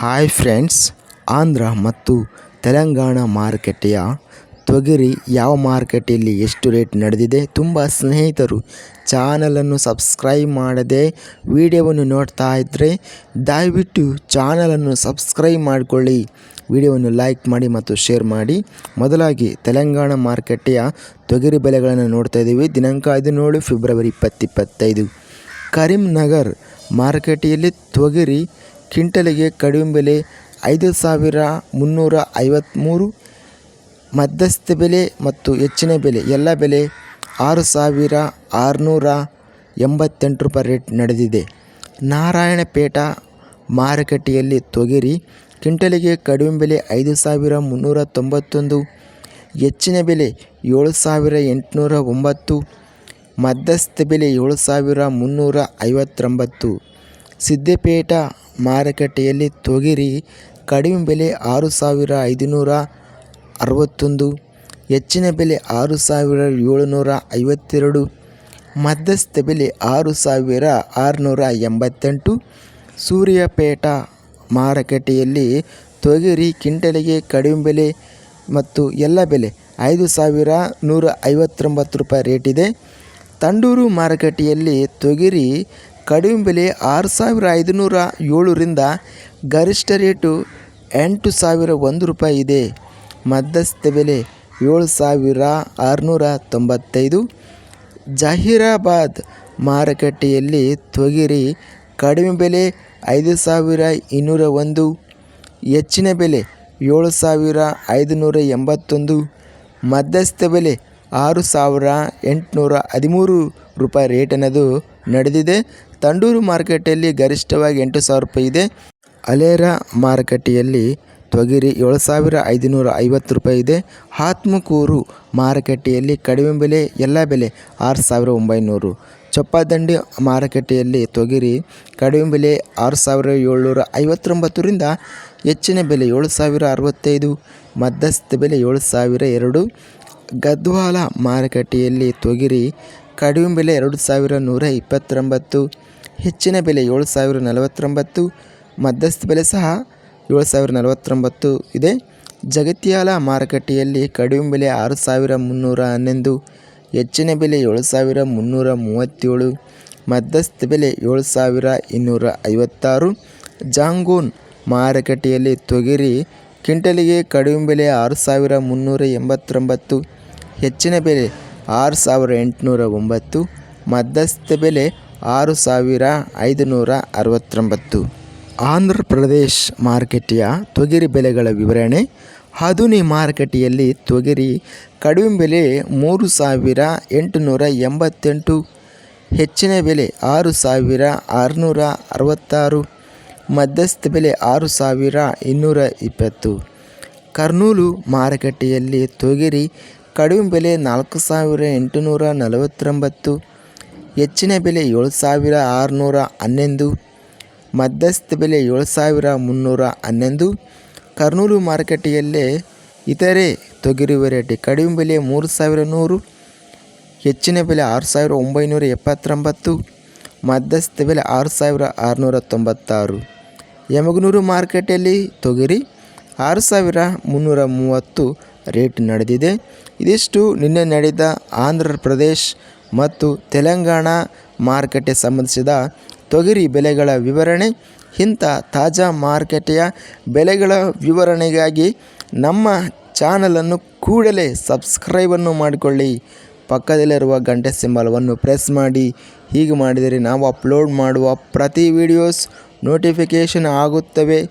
Hi friends Andhra ಮತ್ತು ತೆಲಂಗಾಣ ಮಾರುಕಟ್ಟೆಯ ತೊಗರಿ ಯಾವ ಮಾರುಕಟ್ಟೆಯಲ್ಲಿ ಎಷ್ಟು ರೇಟ್ ನಡೆದಿದೆ ತುಂಬ ಸ್ನೇಹಿತರು ಚಾನಲನ್ನು ಸಬ್ಸ್ಕ್ರೈಬ್ ಮಾಡದೆ ವಿಡಿಯೋವನ್ನು ನೋಡ್ತಾ ಇದ್ದರೆ ದಯವಿಟ್ಟು ಚಾನಲನ್ನು ಸಬ್ಸ್ಕ್ರೈಬ್ ಮಾಡಿಕೊಳ್ಳಿ. ವಿಡಿಯೋವನ್ನು ಲೈಕ್ ಮಾಡಿ ಮತ್ತು ಶೇರ್ ಮಾಡಿ. ಮೊದಲಾಗಿ ತೆಲಂಗಾಣ ಮಾರುಕಟ್ಟೆಯ ತೊಗರಿ ಬೆಲೆಗಳನ್ನು ನೋಡ್ತಾ ಇದ್ದೀವಿ. ದಿನಾಂಕ ಹದಿನೇಳು ಫೆಬ್ರವರಿ ಇಪ್ಪತ್ತಿಪ್ಪತ್ತೈದು ಕರೀಂನಗರ್ ಮಾರುಕಟ್ಟೆಯಲ್ಲಿ ತೊಗರಿ ಕ್ವಿಂಟಲಿಗೆ ಕಡಿಮೆ ಬೆಲೆ ಐದು ಸಾವಿರ ಮುನ್ನೂರ ಐವತ್ತ್ಮೂರು ಮಧ್ಯಸ್ಥ ಬೆಲೆ ಮತ್ತು ಹೆಚ್ಚಿನ ಬೆಲೆ, ಎಲ್ಲ ಬೆಲೆ ಆರು ಸಾವಿರ ಆರುನೂರ ಎಂಬತ್ತೆಂಟು ರೂಪಾಯಿ ರೇಟ್ ನಡೆದಿದೆ. ನಾರಾಯಣಪೇಟ ಮಾರುಕಟ್ಟೆಯಲ್ಲಿ ತೊಗರಿ ಕ್ವಿಂಟಲಿಗೆ ಕಡಿಮೆ ಬೆಲೆ ಐದು ಸಾವಿರ ಮುನ್ನೂರ ತೊಂಬತ್ತೊಂದು, ಹೆಚ್ಚಿನ ಬೆಲೆ ಏಳು ಸಾವಿರ ಎಂಟುನೂರ ಒಂಬತ್ತು, ಮಧ್ಯಸ್ಥ ಬೆಲೆ ಏಳು ಸಾವಿರ ಮುನ್ನೂರ ಐವತ್ತೊಂಬತ್ತು. ಸಿದ್ದಿಪೇಟ ಮಾರುಕಟ್ಟೆಯಲ್ಲಿ ತೊಗರಿ ಕಡಿಮೆ ಬೆಲೆ ಆರು ಸಾವಿರ ಐದುನೂರ ಅರವತ್ತೊಂದು, ಹೆಚ್ಚಿನ ಬೆಲೆ ಆರು ಸಾವಿರ ಏಳುನೂರ ಐವತ್ತೆರಡು, ಮಧ್ಯಸ್ಥ ಬೆಲೆ ಆರು ಸಾವಿರ ಆರುನೂರ ಎಂಬತ್ತೆಂಟು. ಸೂರ್ಯಪೇಟ ಮಾರುಕಟ್ಟೆಯಲ್ಲಿ ತೊಗರಿ ಕಿಂಟಲಿಗೆ ಕಡಿಮೆ ಬೆಲೆ ಮತ್ತು ಎಲ್ಲ ಬೆಲೆ ಐದು ಸಾವಿರ ನೂರ ಐವತ್ತೊಂಬತ್ತು ರೂಪಾಯಿ ರೇಟಿದೆ ತಂಡೂರು ಮಾರುಕಟ್ಟೆಯಲ್ಲಿ ತೊಗರಿ ಕಡಿಮೆ ಬೆಲೆ ಆರು ಸಾವಿರ ಐದುನೂರ ಏಳರಿಂದ ಗರಿಷ್ಠ ರೇಟು ಎಂಟು ಸಾವಿರ ಒಂದು ರೂಪಾಯಿ ಇದೆ. ಮಧ್ಯಸ್ಥ ಬೆಲೆ ಏಳು ಸಾವಿರ ಆರುನೂರ ತೊಂಬತ್ತೈದು. ಜಹೀರಾಬಾದ್ ಮಾರುಕಟ್ಟೆಯಲ್ಲಿ ತೊಗರಿ ಕಡಿಮೆ ಬೆಲೆ ಐದು ಸಾವಿರ ಇನ್ನೂರ ಒಂದು. ಹೆಚ್ಚಿನ ಬೆಲೆ ಏಳು ಸಾವಿರ ಐದುನೂರ ಎಂಬತ್ತೊಂದು. ಮಧ್ಯಸ್ಥ ಬೆಲೆ ಆರು ಸಾವಿರ ಎಂಟುನೂರ ಹದಿಮೂರು ರೂಪಾಯಿ ರೇಟ್ ಅನ್ನೋದು ನಡೆದಿದೆ. ತಂಡೂರು ಮಾರುಕಟ್ಟೆಯಲ್ಲಿ ಗರಿಷ್ಠವಾಗಿ ಎಂಟು ಸಾವಿರ ರೂಪಾಯಿ ಇದೆ. ಅಲೇರ ಮಾರುಕಟ್ಟೆಯಲ್ಲಿ ತೊಗರಿ ಏಳು ಸಾವಿರ ಐದುನೂರ ಐವತ್ತು ರೂಪಾಯಿ ಇದೆ. ಆತ್ಮಕೂರು ಮಾರುಕಟ್ಟೆಯಲ್ಲಿ ಕಡಿಮೆ ಬೆಲೆ, ಎಲ್ಲ ಬೆಲೆ ಆರು ಸಾವಿರ ಒಂಬೈನೂರು. ಚೊಪ್ಪದಂಡಿ ಮಾರುಕಟ್ಟೆಯಲ್ಲಿ ತೊಗರಿ ಕಡಿಮೆ ಬೆಲೆ ಆರು ಸಾವಿರ ಏಳ್ನೂರ ಐವತ್ತೊಂಬತ್ತರಿಂದ ಹೆಚ್ಚಿನ ಬೆಲೆ ಏಳು ಸಾವಿರ ಅರವತ್ತೈದು, ಮಧ್ಯಸ್ಥ ಬೆಲೆ ಏಳು ಸಾವಿರ ಎರಡು. ಗದ್ವಾಲ ಮಾರುಕಟ್ಟೆಯಲ್ಲಿ ತೊಗರಿ ಕಡಿಮೆ ಬೆಲೆ ಎರಡು ಸಾವಿರ ನೂರ ಇಪ್ಪತ್ತೊಂಬತ್ತು, ಹೆಚ್ಚಿನ ಬೆಲೆ ಏಳು ಸಾವಿರ ನಲವತ್ತೊಂಬತ್ತು, ಮಧ್ಯಸ್ಥ ಬೆಲೆ ಸಹ ಏಳು ಸಾವಿರ ನಲವತ್ತೊಂಬತ್ತು ಇದೆ. ಜಗತ್ಯಾಲ ಮಾರುಕಟ್ಟೆಯಲ್ಲಿ ಕಡಿಮೆ ಬೆಲೆ ಆರು ಸಾವಿರ ಮುನ್ನೂರ ಹನ್ನೊಂದು, ಹೆಚ್ಚಿನ ಬೆಲೆ ಏಳು ಸಾವಿರ ಮುನ್ನೂರ ಮೂವತ್ತೇಳು, ಮಧ್ಯಸ್ಥ ಬೆಲೆ ಏಳು ಸಾವಿರ ಇನ್ನೂರ ಐವತ್ತಾರು. ಜಾಂಗೂನ್ ಮಾರುಕಟ್ಟೆಯಲ್ಲಿ ತೊಗರಿ ಕ್ವಿಂಟಲಿಗೆ ಕಡಿಮೆ ಬೆಲೆ ಆರು ಸಾವಿರ ಮುನ್ನೂರ ಎಂಬತ್ತೊಂಬತ್ತು ಹೆಚ್ಚಿನ ಬೆಲೆ ಆರು ಸಾವಿರ ಎಂಟುನೂರ ಒಂಬತ್ತು, ಮಧ್ಯಸ್ಥ ಬೆಲೆ ಆರು ಸಾವಿರ ಐದುನೂರ ಅರವತ್ತೊಂಬತ್ತು. ಆಂಧ್ರ ಪ್ರದೇಶ್ ಮಾರುಕಟ್ಟೆಯ ತೊಗರಿ ಬೆಲೆಗಳ ವಿವರಣೆ. ಹದುನಿ ಮಾರುಕಟ್ಟೆಯಲ್ಲಿ ತೊಗರಿ ಕಡಿಮೆ ಬೆಲೆ ಮೂರು ಸಾವಿರ ಎಂಟುನೂರ ಎಂಬತ್ತೆಂಟು, ಹೆಚ್ಚಿನ ಬೆಲೆ ಆರು ಸಾವಿರ ಆರುನೂರ ಅರವತ್ತಾರು, ಮಧ್ಯಸ್ಥ ಬೆಲೆ ಆರು ಸಾವಿರ ಇನ್ನೂರ ಇಪ್ಪತ್ತು. ಕರ್ನೂಲು ಮಾರುಕಟ್ಟೆಯಲ್ಲಿ ತೊಗರಿ ಕಡಿಮೆ ಬೆಲೆ ನಾಲ್ಕು ಸಾವಿರ ಎಂಟುನೂರ ನಲವತ್ತೊಂಬತ್ತು, ಹೆಚ್ಚಿನ ಬೆಲೆ ಏಳು ಸಾವಿರ ಆರುನೂರ ಹನ್ನೊಂದು, ಮಧ್ಯಸ್ಥ ಬೆಲೆ ಏಳು ಸಾವಿರ ಮುನ್ನೂರ ಹನ್ನೊಂದು. ಕರ್ನೂಲು ಮಾರುಕಟ್ಟೆಯಲ್ಲೇ ಇತರೆ ತೊಗರಿ ವೆರೈಟಿ ಕಡಿಮೆ ಬೆಲೆ ಮೂರು ಸಾವಿರ ನೂರು, ಹೆಚ್ಚಿನ ಬೆಲೆ ಆರು ಸಾವಿರ ಒಂಬೈನೂರ ಎಪ್ಪತ್ತೊಂಬತ್ತು, ಮಧ್ಯಸ್ಥ ಬೆಲೆ ಆರು ಸಾವಿರ ಆರುನೂರ ತೊಂಬತ್ತಾರು. ಯಮಗನೂರು ಮಾರುಕಟ್ಟೆಯಲ್ಲಿ ತೊಗರಿ ಆರು ಸಾವಿರ ಮುನ್ನೂರ ಮೂವತ್ತು ರೇಟ್ ನಡೆದಿದೆ. ಇದಿಷ್ಟು ನಿನ್ನೆ ನಡೆದ ಆಂಧ್ರ ಪ್ರದೇಶ್ ಮತ್ತು ತೆಲಂಗಾಣ ಮಾರುಕಟ್ಟೆ ಸಂಬಂಧಿಸಿದ ತೊಗರಿ ಬೆಲೆಗಳ ವಿವರಣೆ, ಇಂಥ ತಾಜಾ ಮಾರುಕಟ್ಟೆಯ ಬೆಲೆಗಳ ವಿವರಣೆಗಾಗಿ ನಮ್ಮ ಚಾನಲನ್ನು ಕೂಡಲೇ ಸಬ್ಸ್ಕ್ರೈಬನ್ನು ಮಾಡಿಕೊಳ್ಳಿ. ಪಕ್ಕದಲ್ಲಿರುವ ಗಂಟೆ ಸಿಂಬಲವನ್ನು ಪ್ರೆಸ್ ಮಾಡಿ. ಹೀಗೆ ಮಾಡಿದರೆ ನಾವು ಅಪ್ಲೋಡ್ ಮಾಡುವ ಪ್ರತಿ ವಿಡಿಯೋಸ್ ನೋಟಿಫಿಕೇಷನ್ ಆಗುತ್ತವೆ.